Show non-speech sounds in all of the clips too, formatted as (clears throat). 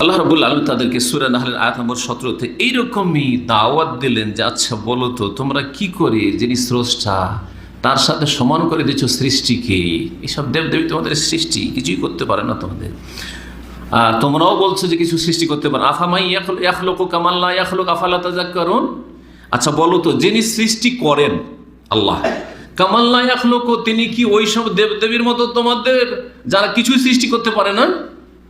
আল্লাহ রবুল আলম তাদেরকে সুরা নাহলের আয়াত নম্বর সতেরোতে এইরকমই দাওয়াত দিলেন যে আচ্ছা বলো তো, তোমরা কি করে যিনি স্রষ্টা, তার সাথে সমান করে দিচ্ছ সৃষ্টিকে? এইসব দেবদেবী তোমাদের সৃষ্টি, কিছুই করতে পারে না তোমাদের। আর তোমরাও বলছো যে, কিছু সৃষ্টি করতে পারে আফামাই ইয়াখলোক কামাল্লা ইয়াখলোক, আফালা তাজাক করুন আচ্ছা বলো তো, যিনি সৃষ্টি করেন, আল্লাহ কামাল্লা ইয়াখলোক, তিনি কি ওই সব দেবদেবীর মতো তোমাদের, যারা কিছুই সৃষ্টি করতে পারে না?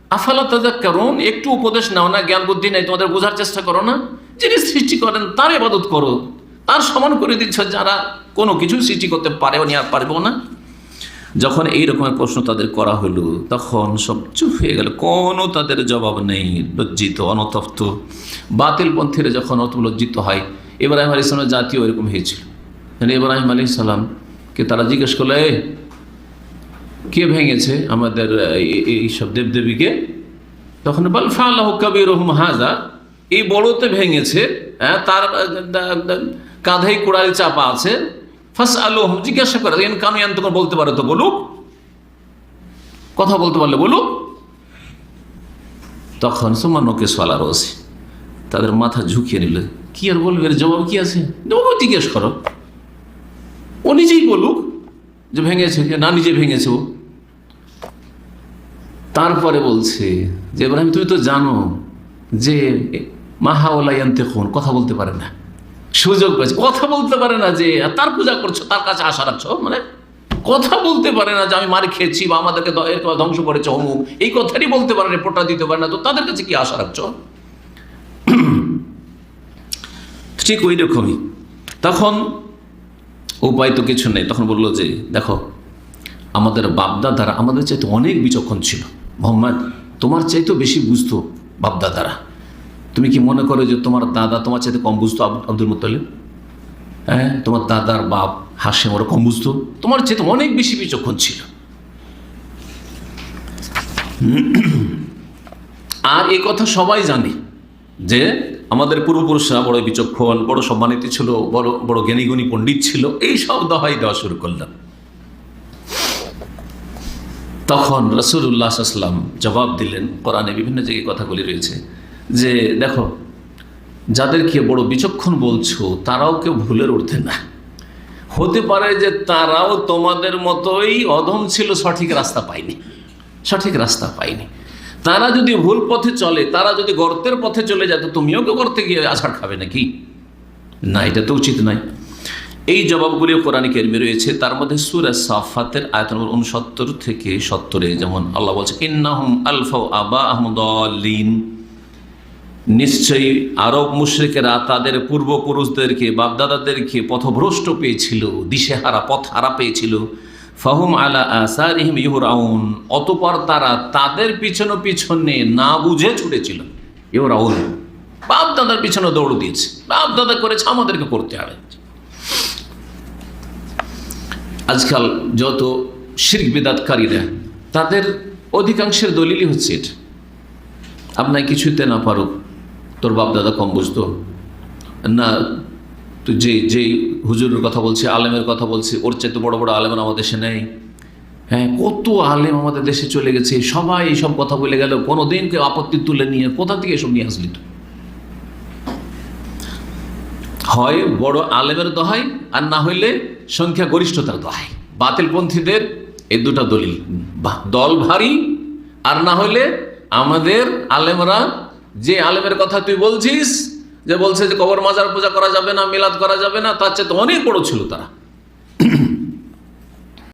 আফালা তাজাক করুন একটু উপদেশ নাও না জ্ঞান বুদ্ধি নেই তোমাদের বোঝার চেষ্টা করো না। যিনি সৃষ্টি করেন তার ইবাদত করো। তার সমান করে দিচ্ছ যারা কোনো কিছু সৃষ্টি করতে পারেও নি আর পারবেও না। যখন এই রকমের প্রশ্ন তাদের করা হলো তখন সব চুপ হয়ে গেল। কোনো তাদের জবাব নেই লজ্জিত অনতপ্ত। বাতিল পন্থীরা যখন অত লজ্জিত হয় ইব্রাহিম আলী ইসলামের জাতীয় এরকম হয়েছিল। ইব্রাহিম আলী সালামকে তারা জিজ্ঞেস করল "এ, কে ভেঙেছে আমাদের এই- এই সব দেবদেবীকে? তখন বল ফাল্লাহ কবির হাজা এই বড়তে ভেঙেছে হ্যাঁ তার কাঁধেই কুড়ালি চাপা আছে। ফাস আলো জিজ্ঞাসা করে এন কানু ইয়ান তখন বলতে পারে তো, বলুক। কথা বলতে পারলে বলুক। তখন সুমানকে সোয়ালা রয়েছে তাদের মাথা ঝুঁকিয়ে নিল। কি আর বলবে জবাব কি আছে? জবাব জিজ্ঞেস করো। ও নিজেই বলুক। যে ভেঙেছে না নিজে ভেঙেছে ও। তারপরে বলছে যে এব্রাহিম তুমি তো জানো যে মাহাওয়ালাইয়ান্তে খুন কথা বলতে পারে না। সুযোগ পেয়েছে। কথা বলতে পারে না যে তার পূজা করছ, তার কাছে আশা রাখছো? মানে কথা বলতে পারে না যে, আমি মার খেয়েছি বা আমাদেরকে ধ্বংস করেছে অমুক। এই কথাটি বলতে পারে রিপোর্টটা দিতে পারে না। তো তাদের কাছে কি আশা রাখছো? (clears throat) ঠিক ওই রকমই। তখন উপায় তো কিছু নেই। তখন বলল যে, দেখো, আমাদের বাপদাদারা আমাদের চাইতে অনেক বিচক্ষণ ছিল। মোহাম্মদ, তোমার চাইতেও বেশি বুঝতো বাপদাদারা। তুমি কি মনে করো যে তোমার দাদা তোমার চাইতে কম বুঝতো আব- আব্দুল মুতালিব হ্যাঁ তোমার দাদার বাপ হাসে ওরা কম বুঝতো। তোমার চাইতে অনেক বেশি বিচক্ষণ ছিল। আর এই কথা সবাই জানে যে আমাদের পূর্বপুরুষরা বড় বিচক্ষণ, বড় সম্মানিত ছিল, বড় বড় জ্ঞানীগুণী পণ্ডিত ছিল, এই সব দহাই দেওয়া শুরু করলাম। তখন রসুল্লাহ আসলাম জবাব দিলেন, কোরআনে বিভিন্ন জায়গায় কথাগুলি রয়েছে, যে দেখো, যাদেরকে বড় বিচক্ষণ বলছো, তারাও কেউ ভুলের ঊর্ধ্বে না। হতে পারে যে তারাও তোমাদের মতোই অধম ছিল, সঠিক রাস্তা পায়নি। সঠিক রাস্তা পায়নি। তারা যদি ভুল পথে চলে, তারা যদি গর্তের পথে চলে যায়, তো তুমিও কেউ গর্তে গিয়ে আছাড় খাবে নাকি? না, এটা তো উচিত নয়। এই জবাবগুলিও কোরআন কেরমে রয়েছে। তার মধ্যে সুরা সাফাতের আয়ত নম্বর উনসত্তর থেকে সত্তরে যেমন আল্লাহ বলছে, ইন্নাহুম আলফা আবা আহমদিন নিশ্চয়ই আরব মুশ্রিকেরা তাদের পূর্বপুরুষদেরকে, বাপদাদাদেরকে পথভ্রষ্ট পেয়েছিল, দিশেহারা পথ হারা পেয়েছিল। ফাহুম আলা আসারিহিম ইহরাউন অতপর তারা তাদের পিছনে পিছনে না বুঝে ছুটেছিল। বাপ দাদার পিছনে দৌড় দিয়েছে। বাপ দাদা করেছে, আমাদেরকে করতে হবে। আজকাল যত শির্ক বিদাতকারীরা, তাদের অধিকাংশের দলিলই হচ্ছে এটা। আপনার কিছুতে না পারুক, তোর বাপ দাদা কম বুঝতো। না তুই যে যেই হুজুরের কথা বলছে, আলেমের কথা বলছে, ওর চাইতে বড় বড় আলেম আমাদের দেশে নেই। হ্যাঁ কত আলেম আমাদের দেশে চলে গেছে, সবাই এইসব কথা বলে গেল কোনো দিন কেউ আপত্তি তুলে নিয়ে কোথা থেকে এসব নিয়ে আসলি হয় বড় আলেমের দহাই, আর না হইলে সংখ্যা গরিষ্ঠতার দহাই। বাতিলপন্থীদের এই দুটা দলিল। দল ভারী, আর না হইলে আমাদের আলেমরা, যে আলেমের কথা তুই বলছিস যে বলছে যে কবর মাজার পূজা করা যাবে না, মিলাদ করা যাবে না, তার চেয়ে তো অনেক বড় ছিল তারা।